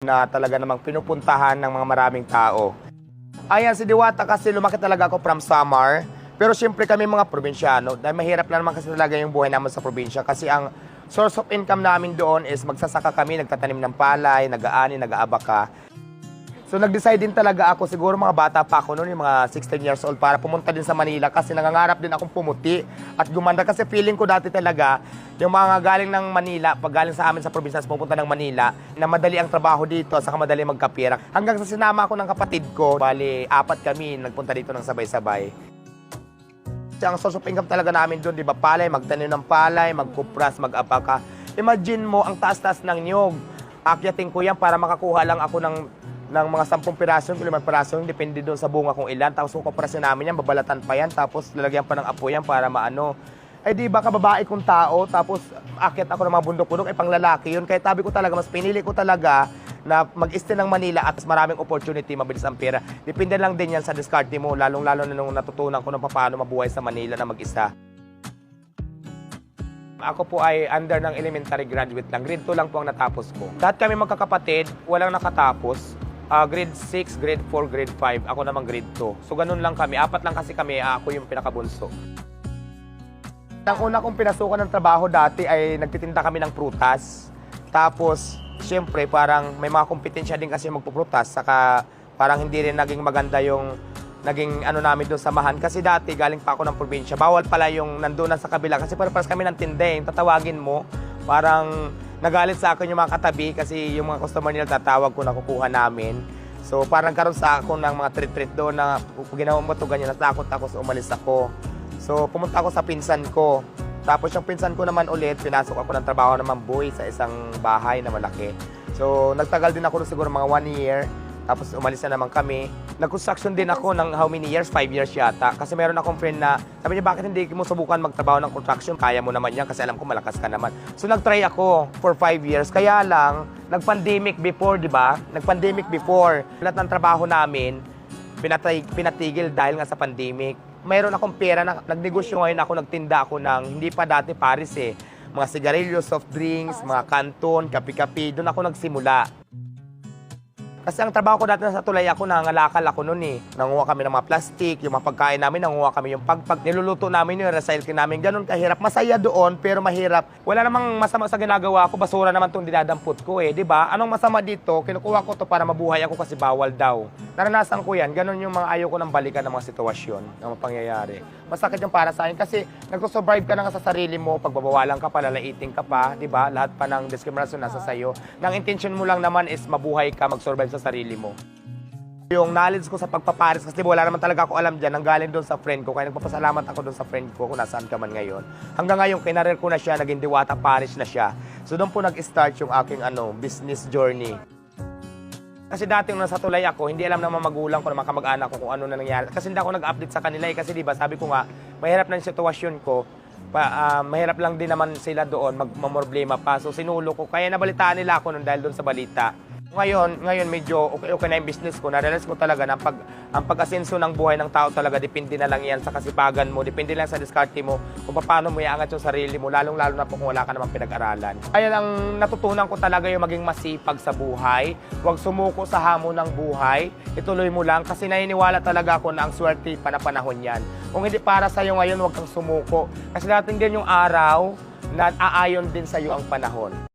na talaga namang pinupuntahan ng mga maraming tao. Ayan, si Diwata kasi lumaki talaga ako from Samar. Pero siyempre kami mga probinsyano, dahil mahirap na naman kasi talaga yung buhay namin sa probinsya kasi ang source of income namin doon is magsasaka kami, nagtatanim ng palay, nag-aani, nag-aabaka. So nag-decide din talaga ako, siguro mga bata pa ako noon, yung mga 16 years old, para pumunta din sa Manila kasi nangangarap din akong pumuti at gumanda. Kasi feeling ko dati talaga, yung mga galing ng Manila, pag galing sa amin sa probinsya, pupunta ng Manila, na madali ang trabaho dito, saka madali magkapira. Hanggang sa sinama ako ng kapatid ko, bali, apat kami, nagpunta dito ng sabay-sabay. Ang source of income talaga namin doon, di ba, palay, magtanim ng palay, magkupras, mag-apaka. Imagine mo, ang taas-taas ng niyog. Akyatin ko yan para makakuha lang ako ng ng mga 10 piraso, 5 piraso, depende doon sa bunga kung ilan. Tapos kung kuprasin namin yan, babalatan pa yan, tapos lalagyan pa ng apo yan para maano. Eh di ba kababae kong tao, tapos akyat ako ng mga bundok-bundok, eh pang lalaki yun. Kaya tabi ko talaga, mas pinili ko talaga na mag-stay ng Manila at maraming opportunity, mabilis ang pera. Depende lang din yan sa diskarte mo, lalong-lalo na nung natutunan ko ng paano mabuhay sa Manila na mag-isa. Ako po ay under ng elementary graduate lang. Grade 2 lang po ang natapos ko. Lahat kami magkakapatid, walang nakatapos. Ah, grade 6, grade 4, grade 5. Ako naman grade 2. So ganun lang kami. Apat lang kasi kami, ah, ako yung pinakabunso. Ang una kong pinasukan ng trabaho dati ay nagtitinda kami ng prutas. Tapos, siyempre, parang may mga kompetensya din kasi magpuprutas. Saka parang hindi rin naging maganda yung naging ano namin doon samahan. Kasi dati, galing pa ako ng probinsya. Bawal pala yung nandun na sa kabila. Kasi parang kami ng tinda eh. Tatawagin mo, parang nagalit sa akin yung mga katabi kasi yung mga customer nila tatawag ko na kukuha namin. So parang karon sa ako ng mga treat-treat doon na pag ginawa mo to ganyan, natakot ako so umalis ako. So pumunta ako sa pinsan ko. Tapos yung pinsan ko naman ulit, pinasok ako ng trabaho naman boy sa isang bahay na malaki. So nagtagal din ako siguro mga one year. Tapos umalis na naman kami. Nag-construction din ako ng how many years? Five years yata. Kasi meron akong friend na, sabi niya, bakit hindi mo subukan magtrabaho ng construction? Kaya mo naman yan kasi alam ko malakas ka naman. So nag-try ako for five years. Kaya lang, nag-pandemic before, di ba? Nag-pandemic before. Lahat ng trabaho namin, pinatay, pinatigil dahil nga sa pandemic. Mayroon akong pera na nagnegosyo ngayon ako, nagtinda ako ng hindi pa dati Paris eh. Mga sigarilyo, soft drinks, mga kanton, kapi-kapi. Doon ako nagsimula. Kasi ang trabaho ko dati sa tulay ako, nangangalakal ako noon eh. Nanguha kami ng mga plastic, yung mga pagkain namin, nanguha kami yung pagpag. Niluluto namin yung recycle namin. Ganun kahirap. Masaya doon, pero mahirap. Wala namang masama sa ginagawa ko. Basura naman itong dinadampot ko eh. di ba? Anong masama dito? Kinukuha ko to para mabuhay ako kasi bawal daw. Naranasan ko yan. Ganun yung mga ayaw ko nang balikan ng mga sitwasyon ng mga pangyayari. Masakit yung para sa akin kasi nagsusurvive ka na sa sarili mo. Pagbabawalan ka pa, lalaiting ka pa, di ba? Lahat pa ng diskriminasyon nasa sayo. Nang intention mo lang naman is mabuhay ka, mag-survive sa sarili mo. Yung knowledge ko sa pagpaparis, kasi wala naman talaga ako alam dyan, nanggaling doon sa friend ko. Kaya nagpapasalamat ako doon sa friend ko kung nasaan ka man ngayon. Hanggang ngayon, kinarir ko na siya, naging diwata parish na siya. So doon po nag-start yung aking ano, business journey. Kasi dati nung nasa tulay ako, hindi alam mga magulang ko, ng mga kamag-anak ko kung ano na nangyari. Kasi hindi ako nag-update sa kanila eh. Kasi di ba, sabi ko nga, mahirap na yung sitwasyon ko. Pa, ah, mahirap lang din naman sila doon, magmamroblema pa. So sinulo ko. Kaya nabalitaan nila ako nun dahil doon sa balita. Ngayon, ngayon medyo okay, okay na yung business ko. Na-realize ko talaga na pag, ang pag-asenso ng buhay ng tao talaga, depende na lang yan sa kasipagan mo, depende lang sa diskarte mo, kung paano mo iangat yung sarili mo, lalong-lalo na kung wala ka namang pinag-aralan. Kaya lang natutunan ko talaga yung maging masipag sa buhay, huwag sumuko sa hamon ng buhay, ituloy mo lang kasi naniniwala talaga ako na ang swerte pa na panahon yan. Kung hindi para sa iyo ngayon, huwag kang sumuko. Kasi dating din yung araw na aayon din sa iyo ang panahon.